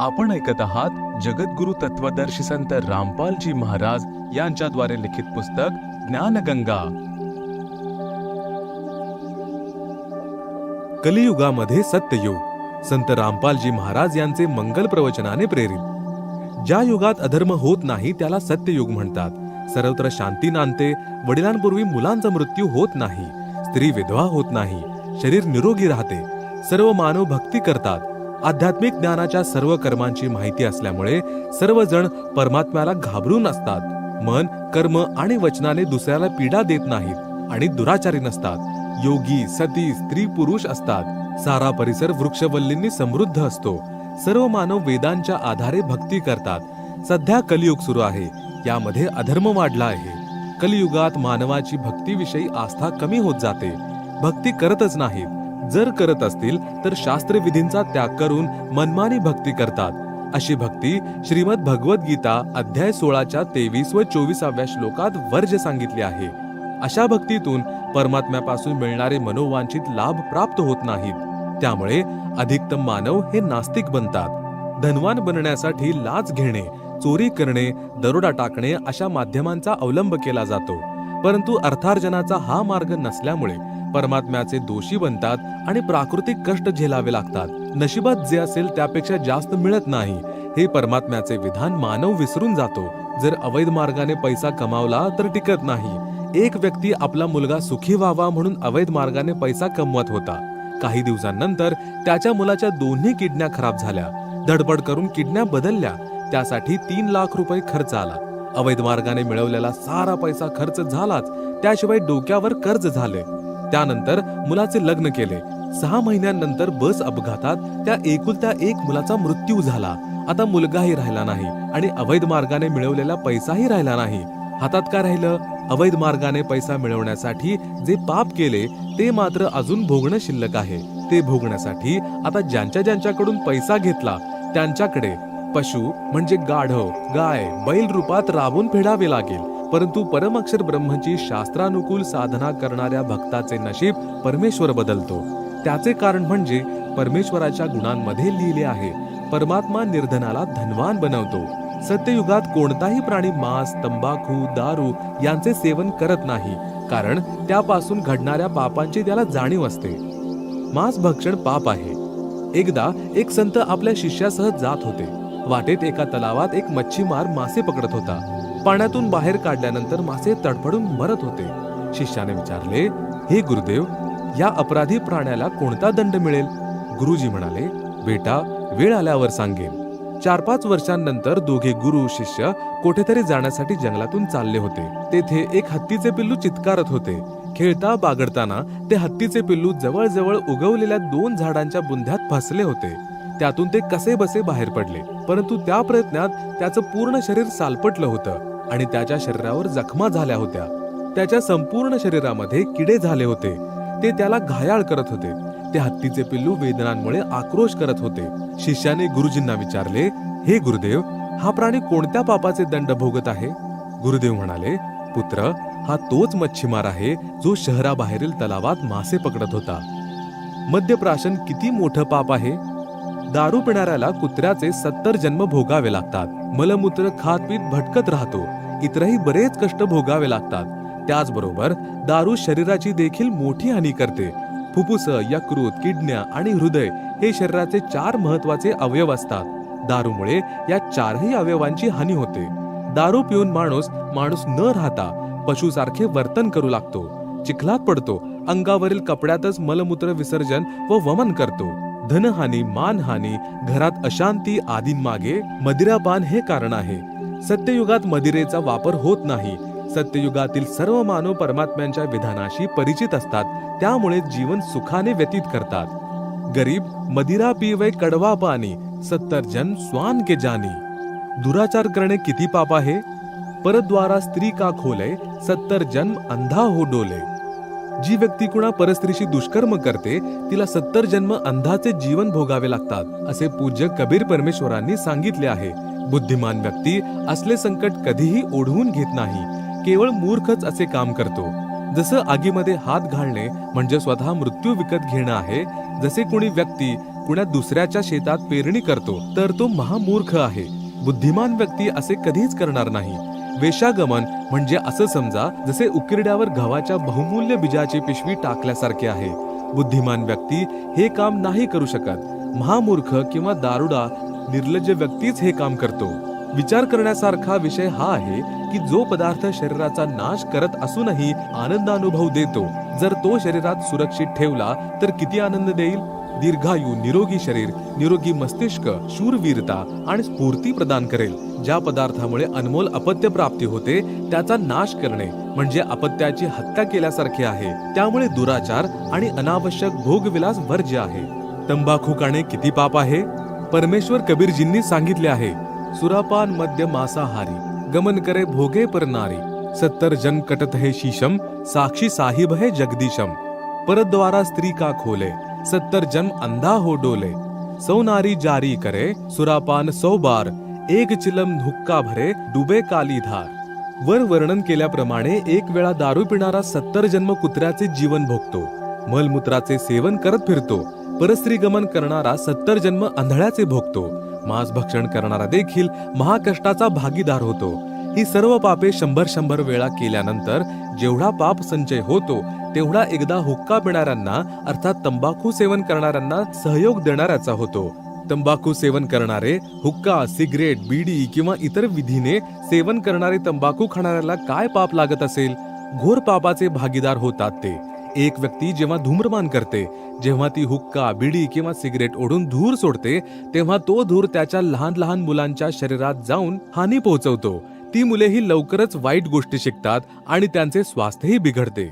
आपण ऐकत आहात जगद्गुरु तत्वदर्शी संत रामपालजी महाराज यांच्याद्वारे लिखित पुस्तक ज्ञानगंगा. कलियुगामध्ये सत्ययुग. संत रामपालजी महाराज यांचे मंगल प्रवचनाने प्रेरित. ज्या युगात अधर्म होत नाही त्याला सत्ययुग म्हणतात. सर्वत्र शांती नांदते वडिलांपूर्वी मुलांचा मृत्यू होत नाही स्त्री विधवा होत नाही शरीर निरोगी राहते सर्व मानव भक्ती करतात. आध्यात्मिक ज्ञानाच्या सर्व कर्मांची माहिती असल्यामुळे सर्वजण परमात्म्याला घाबरून असतात. मन कर्म आणि वचनाने दुसऱ्याला पीडा देत नाहीत आणि दुराचारी नसतात. योगी सती स्त्री पुरुष असतात. सारा परिसर वृक्षवल्लींनी समृद्ध असतो. सर्व मानव वेदांच्या आधारे भक्ती करतात. सध्या कलियुग सुरू आहे. यामध्ये अधर्म वाढला आहे. कलियुगात मानवाची भक्तीविषयी आस्था कमी होत जाते. भक्ती करतच नाहीत. जर करत असतील तर शास्त्रविधींचा त्याग करून मनमानी भक्ती करतात. अशी भक्ती श्रीमद भगवत गीता अध्याय सोळाच्या तेवीस व चोवीसाव्या श्लोकात वर्ज सांगितले आहे. अशा भक्तीतून परमात्म्यापासून मिळणारे मनोवांछित लाभ प्राप्त होत नाहीत. त्यामुळे अधिकतम मानव हे नास्तिक बनतात. धनवान बनण्यासाठी लाच घेणे चोरी करणे दरोडा टाकणे अशा माध्यमांचा अवलंब केला जातो. परंतु अर्थार्जनाचा हा मार्ग नसल्यामुळे परमात्म्याचे दोषी बनतात आणि प्राकृतिक कष्ट झेलावे लागतात. नशिबात जे असेल त्यापेक्षा जास्त मिळत नाही. हे परमात्म्याचे विधान मानव विसरून जातो. जर अवैध मार्गाने पैसा कमावला तर टिकत नाही. एक व्यक्ती आपला मुलगा सुखी व्हावा म्हणून अवैध मार्गाने पैसा कमवत होता. काही दिवसांनंतर त्याच्या मुलाच्या दोन्ही किडण्या खराब झाल्या. धडपड करून किडण्या बदलल्या. त्यासाठी तीन लाख रुपये खर्च आला. अवैध मार्गाने मिळवलेला सारा पैसा खर्च झालाच. त्याशिवाय डोक्यावर कर्ज झाले. त्यानंतर मुलाचे लग्न केले. सहा महिन्यांनंतर बस अपघातात त्या एकुलत्या एक मुलाचा मृत्यू झाला. आता मुलगाही राहिला नाही आणि अवैध मार्गाने मिळवलेला पैसाही राहिला नाही. हातात काय राहिलं? अवैध मार्गाने पैसा मिळवण्यासाठी जे पाप केले ते मात्र अजून भोगणं शिल्लक आहे. ते भोगण्यासाठी आता ज्यांच्या ज्यांच्याकडून पैसा घेतला त्यांच्याकडे पशु म्हणजे गाढव गाय बैल रूपात राबून फेडावे लागेल. परंतु परमक्षर ब्रह्मची शास्त्रानुकूल साधना करणाऱ्या भक्ताचे नशीब परमेश्वर बदलतो. त्याचे कारण म्हणजे परमेश्वराच्या गुणांमध्ये लिहिले आहे परमात्मा निर्धनाला धनवान बनवतो. सत्ययुगात कोणताही प्राणी मांस तंबाखू दारू यांचे सेवन करत नाही कारण त्यापासून घडणाऱ्या पापांची त्याला जाणीव असते. मांस भक्षण पाप आहे. एकदा एक संत आपल्या शिष्यासह जात होते. वाटेत एका तलावात एक मच्छीमार मासे पकडत होता. पाण्यातून बाहेर काढल्यानंतर मासे तडफडून मरत होते. शिष्याने विचारले हे गुरुदेव या अपराधी प्राण्याला कोणता दंड मिळेल? गुरुजी म्हणाले बेटा वेळ आल्यावर सांगेन. चार पाच वर्षांनंतर दोघे गुरु शिष्य कुठेतरी जाण्यासाठी जंगलातून चालले होते. तेथे एक हत्तीचे पिल्लू चित्कारत होते. खेळता बागडताना ते हत्तीचे पिल्लू जवळजवळ उगवलेल्या दोन झाडांच्या बुंध्यात फसले होते. त्यातून ते कसे बसे बाहेर पडले. परंतु त्या प्रयत्नात त्याचं पूर्ण शरीर सालपटलं होतं. आणि त्याच्या शरीरावर जखमा झाल्या होत्या. त्याच्या संपूर्ण शरीरामध्ये किडे झाले होते. ते त्याला घायाळ करत होते. ते हत्तीचे पिल्लू वेदनांमुळे आक्रोश करत होते. शिष्याने गुरुजींना विचारले हे गुरुदेव हा प्राणी कोणत्या पापाचे दंड भोगत आहे? गुरुदेव म्हणाले पुत्र हा तोच मच्छीमार आहे जो शहराबाहेरील तलावात मासे पकडत होता. मद्यप्राशन किती मोठं पाप आहे? दारू पिणाऱ्याला कुत्र्याचे सत्तर जन्म भोगावे लागतात. मलमूत्र खात पीत भटकत राहतो. इतरही बरेच कष्ट भोगावे लागतात. त्याचबरोबर दारू शरीराची देखील मोठी हानी करते. फुफ्फुस यकृत किडन्या आणि हृदय हे शरीराचे चार महत्त्वाचे अवयव असतात. दारूमुळे या चारही अवयवांची हानी होते. दारू पिऊन माणूस माणूस न राहता पशुसारखे वर्तन करू लागतो. चिखलात पडतो. अंगावरील कपड्यातच मलमूत्र विसर्जन व वमन करतो. धनहानी मानहानी घरात अशांती आदींमागे मदिरापान हे कारण आहे. सत्ययुगात मदिरेचा वापर होत नाही. सत्ययुगातील सर्व मानव परमात्म्यांच्या विधानाशी परिचित असतात. त्यामुळे जीवन सुखाने व्यतीत करतात. गरीब मदिरा पिवे कडवा पाणी सत्तर जन स्वान के जानी. दुराचार करणे किती पाप आहे? परद्वारा स्त्री का खोले सत्तर जन्म अंधा हो डोले. जी व्यक्ती कुणा परस्त्रीशी दुष्कर्म करते तिला सत्तर जन्म अंधाचे जीवन भोगावे लागतात असे पूज्य कबीर परमेश्वरांनी सांगितले आहे. बुद्धिमान व्यक्ती असले संकट कधीही ओढवून घेत नाही केवळ मूर्खच असे काम करतो. जसं आगीमध्ये हात घालणे म्हणजे स्वतः मृत्यू विकत घेणं आहे जसे कोणी व्यक्ती कुण्या दुसऱ्याच्या शेतात पेरणी करतो तर तो महामूर्ख आहे. बुद्धिमान व्यक्ती असे कधीच करणार नाही. वेशागमन म्हणजे असं समजा जसे उकिरड्यावर गव्हाच्या बहुमूल्य बीजाची पिशवी टाकल्यासारखे आहे. बुद्धिमान व्यक्ती हे काम नाही करू शकत. महामूर्ख किंवा दारुडा निर्लज्ज व्यक्तीच हे काम करतो. विचार करण्यासारखा विषय हा आहे की जो पदार्थ शरीराचा नाश करत असूनही आनंदानुभव देतो. जर तो शरीरात सुरक्षित ठेवला तर किती आनंद देईल? दीर्घायू निरोगी शरीर निरोगी मस्तिष्क शूरवीरता आणि स्फूर्ती प्रदान करेल. ज्या पदार्थामुळे अनमोल अपत्य प्राप्ती होते त्याचा नाश करणे म्हणजे अपत्याची हत्या केल्यासारखे आहे. त्यामुळे दुराचार आणि अनावश्यक भोगविलास वर्ज्य आहे. तंबाखू खाणे किती पाप आहे? परमेश्वर कबीरजींनी सांगितले आहे सुरापान मध्य मांसाहारी गमन करे भोगे पर नारी सत्तर जन कटत है शीशम साक्षी साहिब है जगदीशम। परद्वारा स्त्री का खोले सत्तर जन्म अंधा हो डोले। सौ नारी जारी करे सुरापान सौ बार। एक चिलम हुक्का भरे डुबे काली धार। वर वर्णन केल्याप्रमाणे एक वेळा दारू पिणारा सत्तर जन्म कुत्र्याचे जीवन भोगतो। मलमूत्राचे सेवन करत फिरतो। परस्त्री गमन करणारा सत्तर जन्म आंधळ्याचे भोगतो। मांस भक्षण करणारा देखील महाकष्टाचा भागीदार होतो। ही सर्व पापे शंभर शंभर वेळा केल्यानंतर जेवढा पाप संचय होतो तेवढा एकदा हुक्का पिणाऱ्यांना अर्थात तंबाखू सेवन करणाऱ्यांना सहयोग देणाऱ्याचा होतो. तंबाखू सेवन करणारे हुक्का सिगरेट बीडी किंवा इतर विधीने सेवन करणारे तंबाखू खाणाऱ्याला काय पाप लागत असेल? घोर पापाचे भागीदार होतात ते. एक व्यक्ती जेव्हा धूम्रपान करते जेव्हा ती हुक्का बिडी किंवा सिगरेट ओढून धूर सोडते तेव्हा तो धूर त्याच्या लहान लहान मुलांच्या शरीरात जाऊन हानी पोहोचवतो. ती मुलेही लवकरच वाईट गोष्टी शिकतात आणि त्यांचे स्वास्थ्यही बिघडते.